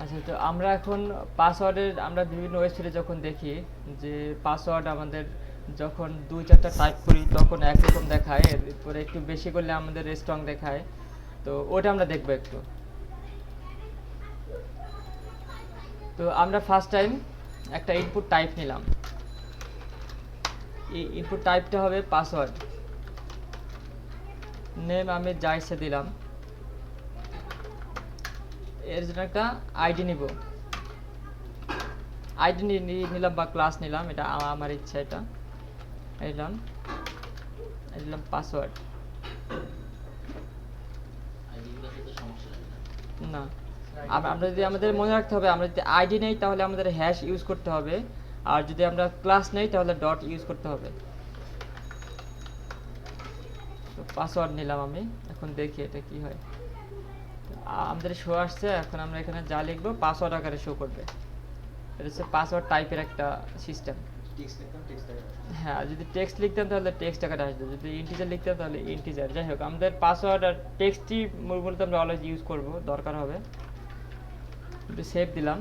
আচ্ছা তো আমরা এখন পাসওয়ার্ডের, আমরা বিভিন্ন ওয়েবসাইটে যখন দেখি যে পাসওয়ার্ড আমাদের যখন দুই চারটা টাইপ করি, তখন একরকম দেখায়, এরপরে একটু বেশি করলে আমাদের স্ট্রং দেখায়। তো ওটা আমরা দেখব একটু। তো আমরা ফার্স্ট টাইম একটা ইনপুট টাইপ নিলাম। এই ইনপুট টাইপটা হবে পাসওয়ার্ড। নেম আমি ইচ্ছে দিলাম। এর জন্য একটা আইডি নিব। আইডি নিলাম বা ক্লাস নিলাম, এটা আমার ইচ্ছা এটা। এই নিলাম। পাসওয়ার্ড না। আম- আমরা যদি আমাদের মনে রাখতে হবে, আমরা যদি আইডি নেই তাহলে আমাদের হ্যাশ ইউজ করতে হবে। আর যদি আমরা ক্লাস নেই তাহলে ডট ইউজ করতে হবে। পাসওয়ার্ড নিলাম আমি। এখন দেখি এটা কি হয়। আমাদের শো আসছে এখন আমরা এখানে যা লিখব পাসওয়ার্ড আকারে শো করবে এটা হচ্ছে পাসওয়ার্ড টাইপের একটা সিস্টেম হ্যাঁ আর যদি টেক্সট লিখতাম তাহলে টেক্সট আকারে আসবে যদি ইন্টিজার লিখতাম তাহলে ইন্টিজার যাই হোক আমাদের পাসওয়ার্ড আর টেক্সটই মূলত আমরা অলওয়েজ ইউজ করব দরকার হবে একটু সেভ দিলাম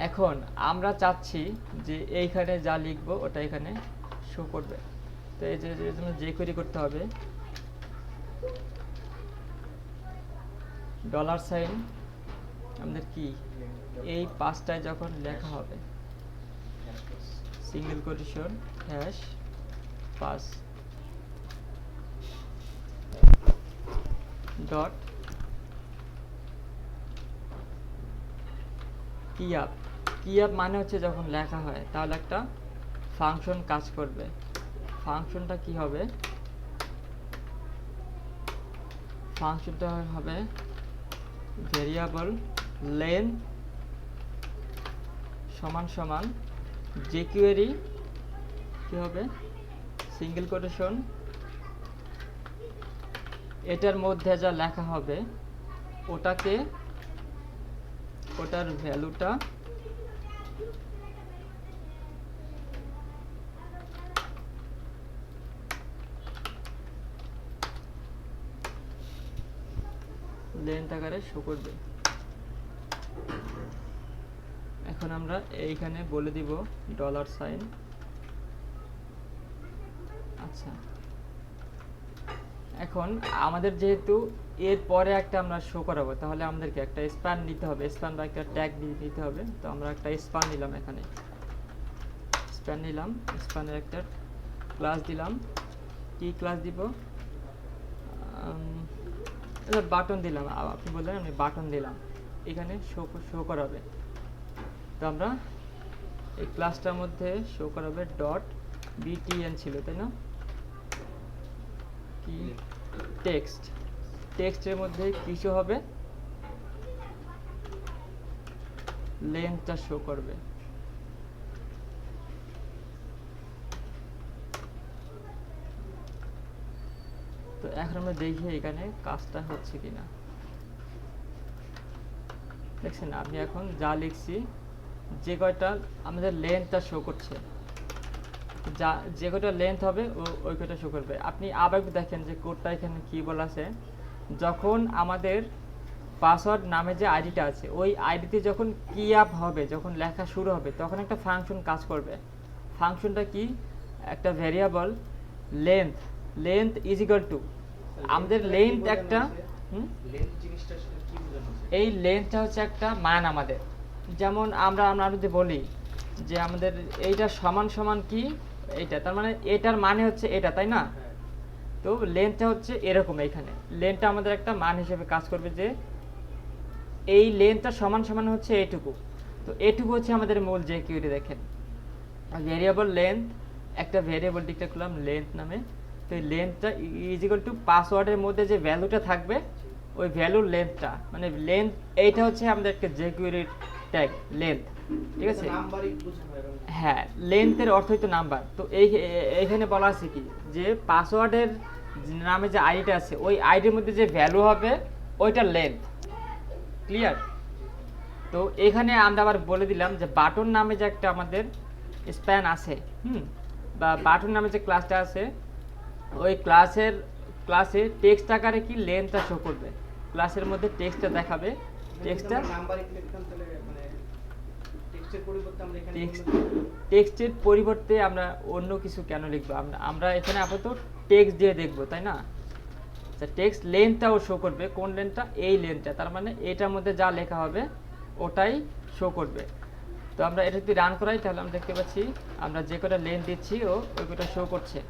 এখন আমরা চাচ্ছি যে এইখানে যা লিখব ওটা এখানে শো করবে তো এই যে যে কোয়েরি করতে হবে ডলার সাইন, আমাদের কি? এই পাঁচটায় যখন লেখা হবে single quotation hash pass dot key up key up মানে হচ্ছে যখন লেখা হয়, তাহলে একটা ফাংশন কাজ করবে। ফাংশনটা কি হবে? ফাংশনটা হবে ভেরিয়েবল লেন সমান সমান যে কিউরি কি হবে? Single quotation. এটার মধ্যে যা লেখা হবে, ওটাকে, ওটার ভ্যালুটা লেন্থ আকারে শো করবে। এখন আমরা এইখানে বলে দিব ডলার সাইন আচ্ছা। এখন আমাদের যেহেতু এর পরে একটা আমরা শো করাবো, তাহলে আমাদেরকে একটা স্প্যান নিতে হবে। স্প্যান বা একটা ট্যাগ নিতে হবে। তো আমরা একটা স্প্যান নিলাম এখানে। স্প্যান নিলাম। স্প্যানের একটা ক্লাস দিলাম। কি ক্লাস দিব? বাটন দিলাম। আপনি বললেন আমি বাটন দিলাম। এখানে শো শো করাবে। তো আমরা এই ক্লাসটার মধ্যে শো করাবে ডট বিটিএন ছিল, তাই না? কি? টেক্সট টেক্সটের মধ্যে কিছু হবে? লেন্থটা শো করবে তো এখন আমরা দেখি এখানে কাজটা হচ্ছে কিনা। দেখছেন, আমি এখন যা লিখছি, যে কয়টা আমাদের লেন্থটা শো করছে। যা, যে কয়টা লেন্থ হবে, ও, ওই কয়টা শো করবে। আপনি আবার দেখেন যে কোডটা এখানে কি বলা আছে। যখন আমাদের পাসওয়ার্ড নামে যে আইডিটা আছে, ওই আইডিতে যখন কি আপ হবে, যখন লেখা শুরু হবে, তখন একটা ফাংশন কাজ করবে। ফাংশনটা কি? একটা variable length length is equal to আমাদের লেন্থ একটা এই লেন্থটা হচ্ছে একটা মান আমাদের। যেমন আমরা আমরা যদি বলি যে আমাদের এইটা সমান সমান কি? এইটা, তার মানে এটার মানে হচ্ছে এটা, তাই না? তো লেন্থটা হচ্ছে এরকম এইখানে। লেন্থটা আমাদের একটা মান হিসেবে কাজ করবে যে এই লেন্থটা সমান সমান হচ্ছে এইটুকু তো এটুকু হচ্ছে আমাদের মূল যে কিউটি দেখেন। ভেরিয়েবল লেন্থ একটা ভেরিয়েবল ডিক্লেয়ার করলাম লেন্থ নামে। তো এই লেন্থটা ইজ ইকুয়াল টু পাসওয়ার্ডের মধ্যে যে ভ্যালুটা থাকবে, ওই ভ্যালুর লেন্থটা মানে লেন্থ এইটা হচ্ছে আমাদের একটা যে ট্যাগ লেন্থ ঠিক আছে? হ্যাঁ লেন্থের অর্থই তো নাম্বার তো এই এইখানে বলা আছে কি? যে পাসওয়ার্ডের নামে যে আইডিটা আছে, ওই আইডির মধ্যে যে ভ্যালু হবে, ওইটা লেন্থ ক্লিয়ার তো এখানে আমরা আবার বলে দিলাম যে বাটন নামে যে একটা আমাদের স্প্যান আছে, হুম? বা বাটন নামে যে ক্লাসটা আছে ওই ক্লাসের, ক্লাসে টেক্সট আকারে কি লেন্থটা শো করবে? ক্লাসের মধ্যে টেক্সটটা দেখাবে। টেক্সটটা টেক্সটের পরিবর্তে আমরা অন্য- কিছু কেন লিখব? আমরা আমরা এখানে আপাতত টেক্সট দিয়ে দেখব, তাই না? আচ্ছা টেক্সট লেন্থটাও শো করবে। কোন লেন্থটা এই লেন্থটা তার মানে এটার মধ্যে যা লেখা হবে, ওটাই শো করবে। তো আমরা এটা যদি রান করাই, তাহলে আমরা দেখতে পাচ্ছি, আমরা যে কটা লেন্থ দিচ্ছি, ও ওই কটা শো করছে।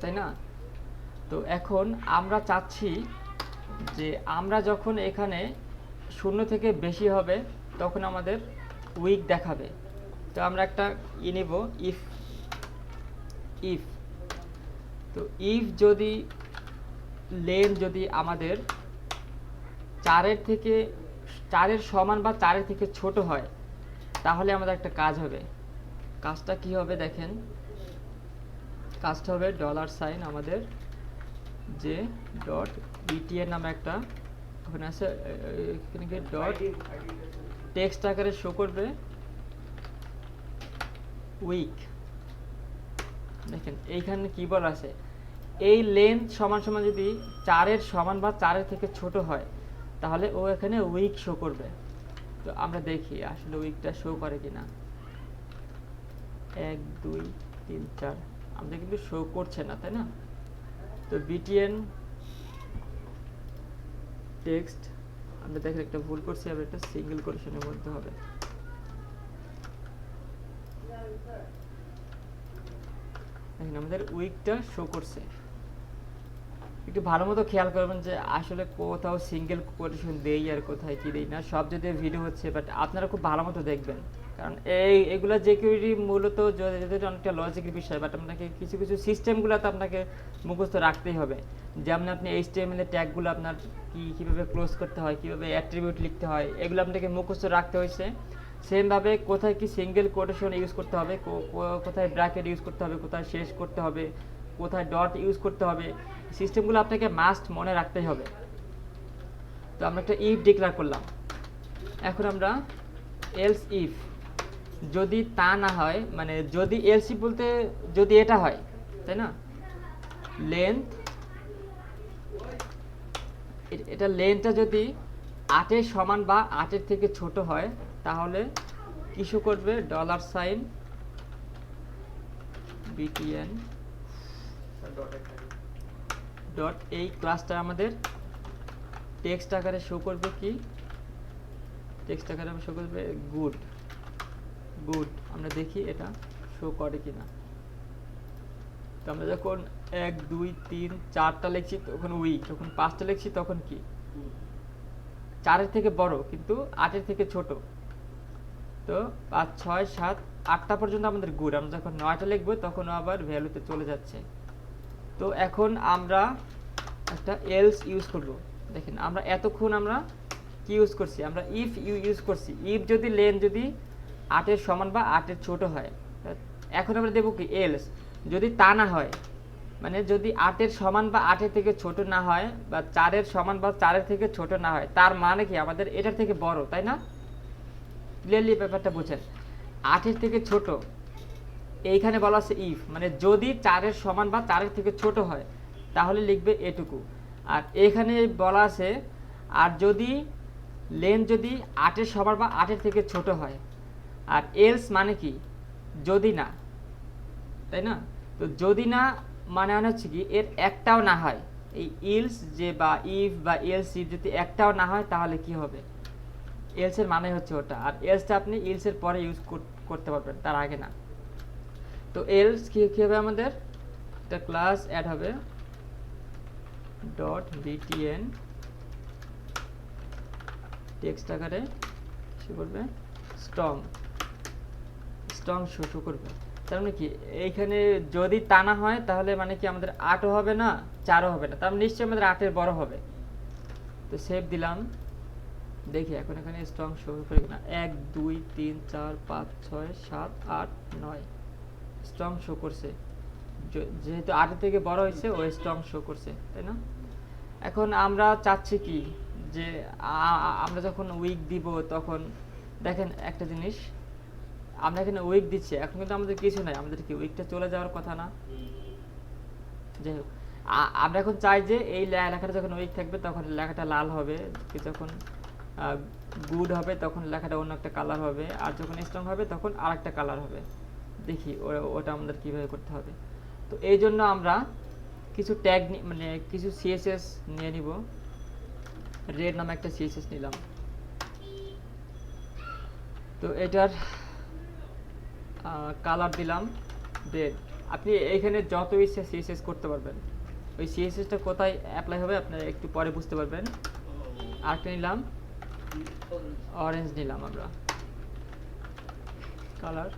তাই না? তো এখন আমরা চাচ্ছি যে আমরা যখন এখানে শূন্য থেকে বেশি হবে, তখন আমাদের উইক দেখাবে। তো আমরা একটা ই নেব ইফ ইফ তো ইফ যদি লেন যদি আমাদের চারের থেকে, চারের সমান বা চারের থেকে ছোট হয়, তাহলে আমাদের একটা কাজ হবে। কাজটা কি হবে দেখেন? কাজটা হবে ডলার সাইন আমাদের যে ডট বিটিএর নামে একটা ওখানে আছে এখানে ডট টেক্সট আকারে শো করবে। উইক দেখেন এইখানে কি বলা আছে। এই লেন্থ সমান সমান যদি চারের সমান বা চারের থেকে ছোট হয় তাহলে ও এখানে উইক শো করবে। তো আমরা দেখি আসলে উইকটা শো করে কিনা। এক দুই তিন চার। আমাদের কিন্তু শো করছে না, তাই না? তো বিটিএন টেক্সট আমরা দেখেন একটা ভুল করছি, আবার একটা সিঙ্গেল কোটেশনের মধ্যে হবে। দেখেন আমাদের উইকটা শো করছে। একটু ভালো মতো খেয়াল করবেন যে আসলে কোথাও সিঙ্গেল কোটেশন দেই আর কোথায় কি দেই না, সব যদি ভিডিও হচ্ছে বাট আপনারা খুব ভালো মতো দেখবেন। কারণ এই, এগুলো যে কিউরিটি মূলত যদি অনেকটা লজিকের বিষয় বাট আপনাকে কিছু কিছু সিস্টেমগুলো তো আপনাকে মুখস্থ রাখতেই হবে। যেমন আপনি এইচটিএমএল এর ট্যাগগুলো আপনার কি, কীভাবে ক্লোজ করতে হয়, কীভাবে অ্যাট্রিবিউট লিখতে হয়, এগুলো আপনাকে মুখস্থ রাখতে হয়েছে। সেমভাবে কোথায় কি সিঙ্গেল কোটেশন ইউজ করতে হবে কোথায় ব্র্যাকেট ইউজ করতে হবে, কোথায় শেষ করতে হবে, কোথায় ডট ইউজ করতে হবে সিস্টেমগুলো আপনাকে মাস্ট মনে রাখতেই হবে তো আমরা একটা ইফ ডিক্লেয়ার করলাম এখন আমরা এলস ইফ যদি তা না হয় মানে যদি এলস ইফ বলতে যদি এটা হয়, তাই না লেন্থ এটা লেন্থটা যদি আটের সমান বা আটের থেকে ছোট হয়, তাহলে কিছু করবে ডলার সাইন বিটিএন। ডট এই ক্লাসটা আমাদের টেক্সট আকারে শো করবে কি? টেক্সট আকারে শো করবে গুড গুড আমরা দেখি এটা শো করে কিনা। তো আমরা যখন এক, দুই, তিন, চারটা লিখছি তখন উইক যখন পাঁচটা লিখছি তখন কি? চারের থেকে বড় কিন্তু আটের থেকে ছোট। তো পাঁচ, ছয়, সাত, আটটা পর্যন্ত আমাদের গুড আমরা যখন নয়টা লিখব তখন আবার ভ্যালুতে চলে যাচ্ছে। তো এখন আমরা একটা এলস ইউজ করব। দেখেন, আমরা এতক্ষণ আমরা কি ইউজ করছি? আমরা ইফ ইউ ইউজ করছি। ইফ যদি লেন যদি আটের সমান বা আটের ছোট হয়, এখন আমরা দেবো কি এলস যদি তা না হয় মানে যদি আটের সমান বা আটের থেকে ছোট না হয় বা চারের সমান বা চারের থেকে ছোট না হয়, তার মানে কি আমাদের এটার থেকে বড়, তাই না? ক্লিয়ারলি ব্যাপারটা বোঝেন। আটের থেকে ছোট এইখানে বলা আছে ইফ মানে যদি চারের সমান বা চারের থেকে ছোট হয়, তাহলে লিখবে এটুকু। আর এখানে বলা আছে, আর যদি লেন যদি আটের সমান বা আটের থেকে ছোট হয়, আর এলস মানে কি? যদি না। তাই না? তো যদি না মানে মানে হচ্ছে কি, এর একটাও না হয়। এই ইলস যে বা ইফ বা এলস ইফ যদি একটাও না হয়, তাহলে কি হবে? এলসের মানে হচ্ছে ওটা। আর এলসটা আপনি ইলসের পরে ইউজ করতে পারবেন, তার আগে না। তো এলস কি কি হবে আমাদের? একটা ক্লাস অ্যাড হবে। ডট বিটিএন টেক্সট আকারে কি করবে। স্ট্রং স্ট্রং শো করবে। তার মানে কি, এইখানে যদি তা না হয়, তাহলে মানে কি আমাদের আটও হবে না, চারও হবে না। তার মানে নিশ্চয়ই আমাদের আটের বড় হবে। তো সেভ দিলাম। দেখি, এখন এখানে স্ট্রং শো করে কিনা। এক, দুই, তিন, চার, পাঁচ, ছয়, সাত, আট, নয়। স্ট্রং শো করছে। যেহেতু আটের থেকে বড় হয়েছে, ও স্ট্রং শো করছে, তাই না? এখন আমরা চাচ্ছি কি? যে আমরা যখন উইক দিব, তখন দেখেন একটা জিনিস, আমরা এখানে উইক দিচ্ছি, এখন কিন্তু আমাদের কিছু নাই, আমাদের কি উইকটা চলে যাওয়ার কথা না? যাই হোক আমরা এখন চাই যে এই লেখাটা যখন উইক থাকবে, তখন লেখাটা লাল হবে যখন গুড হবে, তখন লেখাটা অন্য একটা কালার হবে, আর যখন স্ট্রং হবে, তখন আর একটা কালার হবে। দেখি ওটা আমাদের কীভাবে করতে হবে। তো এই জন্য আমরা কিছু ট্যাগ মানে কিছু সিএসএস নিয়ে নিব। রেড নামে একটা সিএসএস নিলাম। তো এটার কালার দিলাম রেড আপনি এইখানে যত ইচ্ছে সিএসএস করতে পারবেন। ওই সিএসএসটা কোথায় অ্যাপ্লাই হবে আপনারা একটু পরে বুঝতে পারবেন। আরেকটা নিলাম অরেঞ্জ নিলাম আমরা। কালার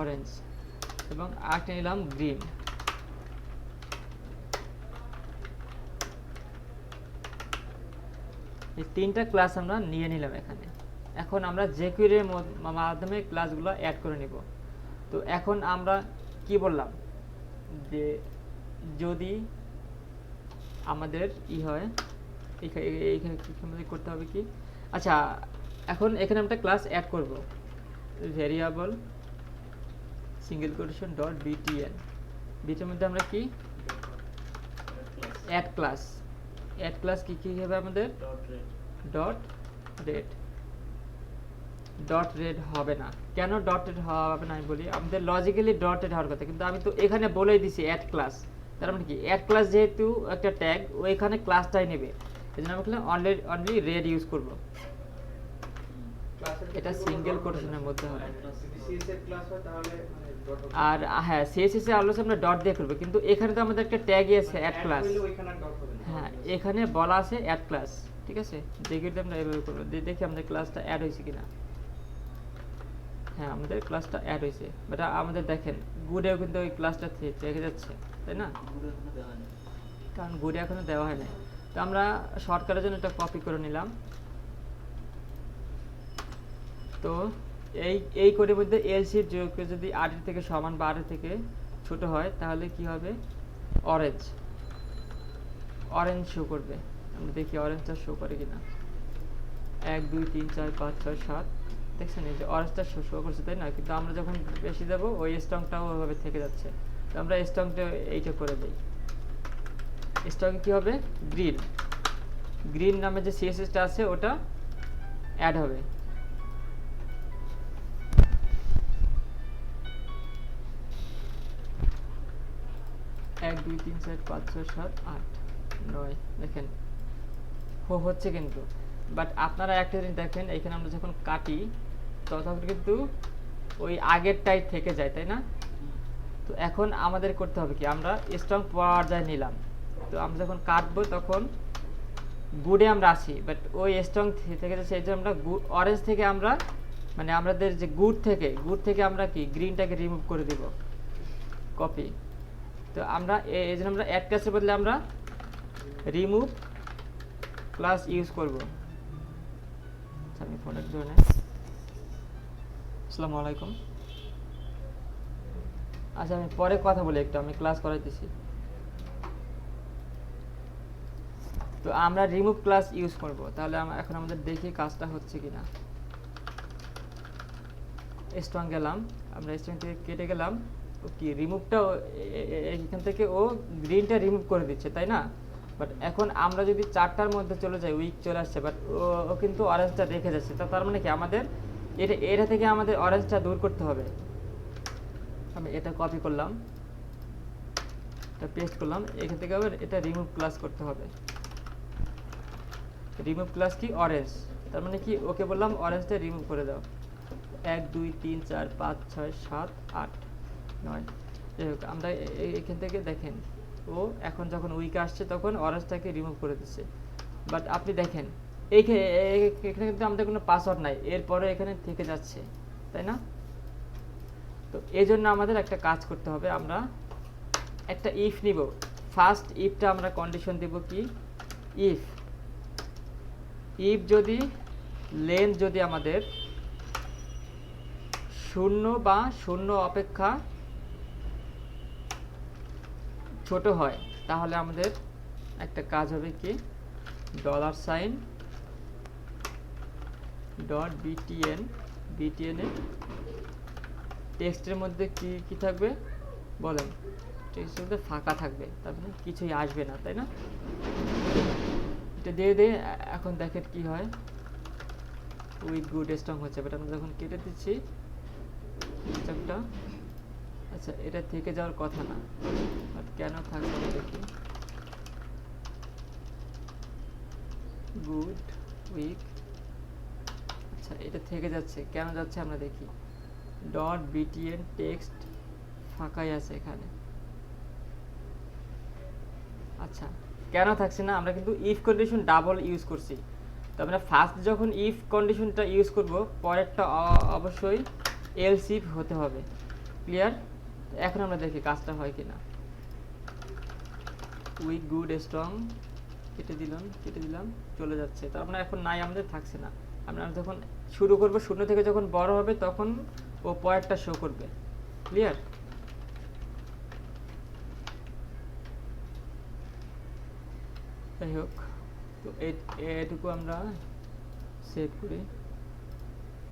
অরেঞ্জ এবং আরেকটা নিলাম গ্রিন এই তিনটা ক্লাস আমরা নিয়ে নিলাম এখানে। এখন আমরা জেকুইরের মাধ্যমে ক্লাসগুলো অ্যাড করে নিব। তো এখন আমরা কি বললাম? যে যদি আমাদের ই হয় এইখানে করতে হবে কি? আচ্ছা এখন এখানে আমরা ক্লাস অ্যাড করব। Variable single quotation dot BTN বিটির মধ্যে আমরা কি? অ্যাড ক্লাস অ্যাড ক্লাস কি কি হবে আমাদের? ডট রেড ডট রেড হবে না। কেন ডট রেড হবে না আমি বলি? আমাদের লজিক্যালি ডট রেড হওয়ার কথা। কিন্তু আমি তো এখানে বলেই দিছি অ্যাড ক্লাস তার মানে কি? অ্যাড ক্লাস যেহেতু একটা ট্যাগ ও এখানে ক্লাসটাই নেবে। এই জন্য আমি অনলি অনলি রেড ইউজ করব। এটা সিঙ্গেল কোটেশনের মধ্যে হবে। যদি এর ক্লাস হয় তাহলে মানে। আর হ্যাঁ সিএসএস আলোচনা আমরা ডট দিয়ে করব কিন্তু এখানে তো আমাদের একটা ট্যাগই আছে অ্যাড ক্লাস না। হ্যাঁ এখানে বলা আছে অ্যাড ক্লাস ঠিক আছে? দেখি আমরা এভাবে করব দেখি আমাদের ক্লাসটা অ্যাড হয়েছে কিনা। হ্যাঁ আমাদের ক্লাসটা অ্যাড হয়েছে। বাট আমাদের দেখেন গুডেও কিন্তু ওই ক্লাসটা থেকে যাচ্ছে তাই না? কারণ গুডে এখনও দেওয়া হয় নাই। তো আমরা শর্টকাটের জন্য এটা কপি করে নিলাম। তো এই এই কোডের মধ্যে এলসির যোগ যদি আটের থেকে সমান বা আটের থেকে ছোট হয়, তাহলে কি হবে? অরেঞ্জ অরেঞ্জ শো করবে। আমরা দেখি অরেঞ্জটা শো করে কিনা। এক, দুই, তিন, চার, পাঁচ, ছয়, সাত। দেখছেন, এই যে অরেঞ্জটা শো শো করছে, তাই না? কিন্তু আমরা যখন বেশি দেবো, ওই স্ট্রংটাও ওইভাবে থেকে যাচ্ছে। তো আমরা স্ট্রংটা এইটা করে দিই। স্ট্রংয়ে কী হবে? গ্রিন গ্রিন নামে যে সিএসএসটা আছে, ওটা অ্যাড হবে। এক, দুই, তিন, চার, পাঁচ, ছয়, সাত, আট, নয়, দেখেন। হচ্ছে কিন্তু। বাট আপনারা একটা জিনিস দেখেন, এখানে আমরা যখন কাটি, তখন কিন্তু ওই আগেরটাই থেকে যায়, তাই না? তো এখন আমাদের করতে হবে কি? আমরা স্ট্রং পর্যায়ে নিলাম। তো আমরা যখন কাটবো তখন গুডে আমরা আসি বাট ওই স্ট্রং থেকে এই জন্য আমরা অরেঞ্জ থেকে আমরা মানে আমাদের যে গুড থেকে গুড থেকে আমরা কি? গ্রিনটাকে রিমুভ করে দিব। কপি তো আমরা এই জন্য আমরা অ্যাড ক্লাসের বদলে আমরা রিমুভ ক্লাস ইউজ করব। আচ্ছা, আমি ধরে নেই আসসালামু আলাইকুম। আচ্ছা আমি পরে কথা বলি একটু আমি ক্লাস করাইতেছি। তো আমরা রিমুভ ক্লাস ইউজ করব। তাহলে এখন আমাদের দেখি কাজটা হচ্ছে কিনা। স্ট্রং গেলাম। আমরা স্ট্রং থেকে কেটে গেলাম। কি রিমুভটা এখান থেকে ও গ্রিনটা রিমুভ করে দিচ্ছে, তাই না? বাট এখন আমরা যদি চারটার মধ্যে চলে যাই উইক চলে আসছে বাট ও কিন্তু অরেঞ্জটা রেখে যাচ্ছে। তা তার মানে কি আমাদের, এটা এটা থেকে আমাদের অরেঞ্জটা দূর করতে হবে। আমি এটা কপি করলাম, এটা পেস্ট করলাম, এখান থেকে আবার এটা রিমুভ ক্লাস করতে হবে। রিমুভ ক্লাস কি? অরেঞ্জ তার মানে কি? ওকে বললাম অরেঞ্জটা রিমুভ করে দাও। এক, দুই, তিন, চার, পাঁচ, ছয়, সাত, আট। নয়। যাই হোক, আমরা এখান থেকে দেখেন, ও এখন যখন উইক আসছে তখন অরেঞ্জটাকে রিমুভ করে দিচ্ছে। বাট আপনি দেখেন এইখানে এখানে কিন্তু আমাদের কোনো পাসওয়ার্ড নাই, এরপরে এখানে থেকে যাচ্ছে, তাই না? তো এই জন্য আমাদের একটা কাজ করতে হবে, আমরা একটা ইফ নিব। ফার্স্ট ইফটা আমরা কন্ডিশন দেব কি? ইফ ইফ যদি লেন্থ যদি আমাদের শূন্য বা শূন্য অপেক্ষা ছোট হয়, তাহলে আমাদের একটা কাজ হবে কি? ডলার সাইন ডট বিটিএন বিটিএনে টেক্সটের মধ্যে কি কি থাকবে? বলেন টেক্সটের মধ্যে ফাঁকা থাকবে, তার মানে কিছুই আসবে না, তাই না? এটা দিয়ে দিয়ে এখন দেখেন কি হয়। উইক গুড স্ট্রং হচ্ছে বাট আমরা যখন কেটে দিচ্ছি চাপটা আচ্ছা এটা থেকে যাওয়ার কথা না। বাট কেন থাকবে দেখি। গুড উইক আচ্ছা এটা থেকে যাচ্ছে। কেন যাচ্ছে আমরা দেখি। ডট বিটিএন টেক্সট ফাঁকাই আছে এখানে। আচ্ছা কেন থাকছে না? আমরা কিন্তু ইফ কন্ডিশন ডাবল ইউজ করছি। তো আমরা ফার্স্ট যখন ইফ কন্ডিশনটা ইউজ করব, পরেরটা অবশ্যই এলস ইফ হতে হবে। ক্লিয়ার এখন আমরা দেখি কাজটা হয় কিনা। উইক গুড স্ট্রং কেটে দিলাম কেটে দিলাম, চলে যাচ্ছে। তো আমরা এখন নাই আমাদের, থাকছে না। আমরা যখন শুরু করব, শূন্য থেকে যখন বড় হবে, তখন ও পয়েন্টটা শো করবে। ক্লিয়ার যাই হোক, তো এটুকু আমরা সেভ করি।